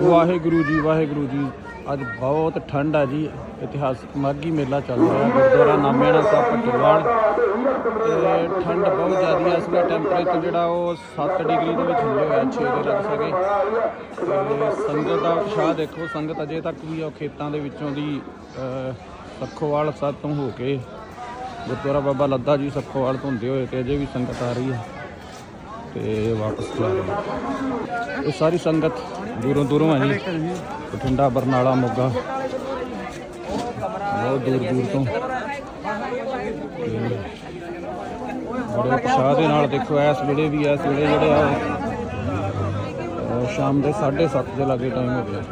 ਵਾਹਿਗੁਰੂ ਜੀ ਵਾਹਿਗੁਰੂ ਜੀ। ਅੱਜ ਬਹੁਤ ਠੰਡ ਆ ਜੀ। ਇਤਿਹਾਸਕ ਮਾਘੀ ਮੇਲਾ ਚੱਲ ਰਿਹਾ। ਗੁਰਦੁਆਰਾ ਨਾਮਿਆਣਾ ਸਾਹਿਬ ਪਟਿਆਲਾ। ਤੇ ਠੰਡ ਬਹੁਤ ਜ਼ਿਆਦੀ ਆ। ਇਸ ਵੇਲੇ ਟੈਂਪਰੇਚਰ ਜਿਹੜਾ ਉਹ 7 ਡਿਗਰੀ ਦੇ ਵਿੱਚ ਹੁੰਦੇ ਹੋਇਆ 6 ਦੇ ਲੱਗ ਸਕੇ। ਤੇ ਸੰਗਤ ਦਾ ਉਤਸ਼ਾਹ ਦੇਖੋ। ਸੰਗਤ ਅਜੇ ਤੱਕ ਵੀ ਉਹ ਖੇਤਾਂ ਦੇ ਵਿੱਚੋਂ ਦੀ ਸੱਖੋਵਾਲ ਸਾਹਿਬ ਤੋਂ ਹੋ ਕੇ ਗੁਰਦੁਆਰਾ ਬਾਬਾ ਲੱਦਾ ਜੀ ਸੱਖੋਵਾਲ ਤੋਂ ਹੁੰਦੇ ਹੋਏ ਤੇ ਅਜੇ ਵੀ ਸੰਗਤ ਆ ਰਹੀ ਹੈ ਤੇ ਵਾਪਸ ਜਾ ਰਹੀ ਇਹ ਸਾਰੀ ਸੰਗਤ ਦੂਰੋਂ ਦੂਰੋਂ ਹੈ ਜੀ ਬਠਿੰਡਾ, ਬਰਨਾਲਾ, ਮੋਗਾ। ਬਹੁਤ ਦੂਰ ਦੂਰ ਤੋਂ। ਬੜੇ ਉਤਸ਼ਾਹ ਦੇ ਨਾਲ ਦੇਖੋ, ਇਸ ਵੇਲੇ ਵੀ, ਇਸ ਵੇਲੇ ਜਿਹੜੇ ਆ ਸ਼ਾਮ ਦੇ 7:30 ਦੇ ਲਾਗੇ ਟਾਈਮ ਹੋ ਗਿਆ।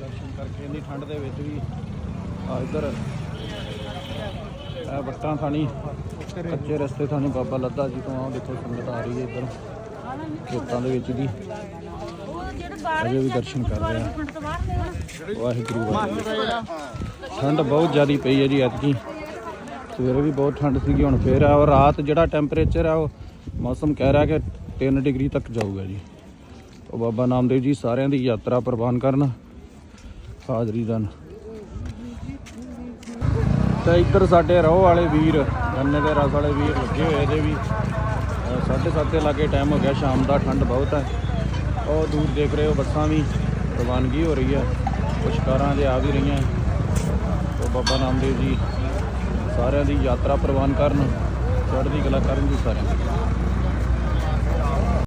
ਦਰਸ਼ਨ ਕਰਕੇ ਇੰਨੀ ਠੰਡ ਦੇ ਵਿੱਚ ਵੀ ਆ ਇੱਧਰ ਇਹ ਵੱਟਾਂ ਥਾਣੀ, ਕੱਚੇ ਰਸਤੇ ਥਾਣੀ ਬਾਬਾ ਲੱਦਾ ਜੀ ਤੋਂ ਆਓ ਦੇਖੋ ਸੰਗਤ ਆ ਰਹੀ ਹੈ ਇੱਧਰ, ਖੇਤਾਂ ਦੇ ਵਿੱਚ ਵੀ। ਅਜੇ ਵੀ ਦਰਸ਼ਨ ਕਰ ਰਹੇ ਆ। ਵਾਹਿਗੁਰੂ ਵਾਹਿਗੁਰੂ। ਠੰਡ ਬਹੁਤ ਜ਼ਿਆਦੀ ਪਈ ਹੈ ਜੀ ਐਤਕੀ। ਸਵੇਰੇ ਵੀ ਬਹੁਤ ਠੰਡ ਸੀਗੀ, ਹੁਣ ਫੇਰ ਆ ਰਾਤ ਜਿਹੜਾ ਟੈਂਪਰੇਚਰ ਆ, ਉਹ ਮੌਸਮ ਕਹਿ ਰਿਹਾ ਕਿ 3 ਡਿਗਰੀ ਤੱਕ ਜਾਊਗਾ ਜੀ। ਉਹ ਬਾਬਾ ਨਾਮਦੇਵ ਜੀ ਸਾਰਿਆਂ ਦੀ ਯਾਤਰਾ ਪ੍ਰਵਾਨ ਕਰਨ, ਹਾਜ਼ਰੀ ਦਨ ਤਾਂ ਇੱਧਰ ਸਾਡੇ ਰੋਹ ਵਾਲੇ ਵੀਰ, ਗੰਨੇ ਦੇ ਰਸ ਵਾਲੇ ਵੀਰ ਲੱਗੇ ਹੋਏ ਇਹਦੇ ਵੀ। 7:30 ਦੇ ਲਾਗੇ ਟਾਈਮ ਹੋ ਗਿਆ, ਸ਼ਾਮ ਦਾ ਠੰਡ ਬਹੁਤ ਹੈ। ਉਹ ਦੂਰ ਦੇਖ ਰਹੇ ਹੋ, ਬੱਸਾਂ ਵੀ ਰਵਾਨਗੀ ਹੋ ਰਹੀ ਹੈ। ਕੁਛ ਕਾਰਾਂ ਦੇ ਆ ਵੀ ਰਹੀਆਂ। ਤੋਂ ਬਾਬਾ ਨਾਮਦੇਵ ਜੀ ਸਾਰਿਆਂ ਦੀ ਯਾਤਰਾ ਪ੍ਰਵਾਨ ਕਰਨ, ਚੜ੍ਹਦੀ ਕਲਾ ਕਰਨ ਜੀ ਸਾਰਿਆਂ ਦੀ।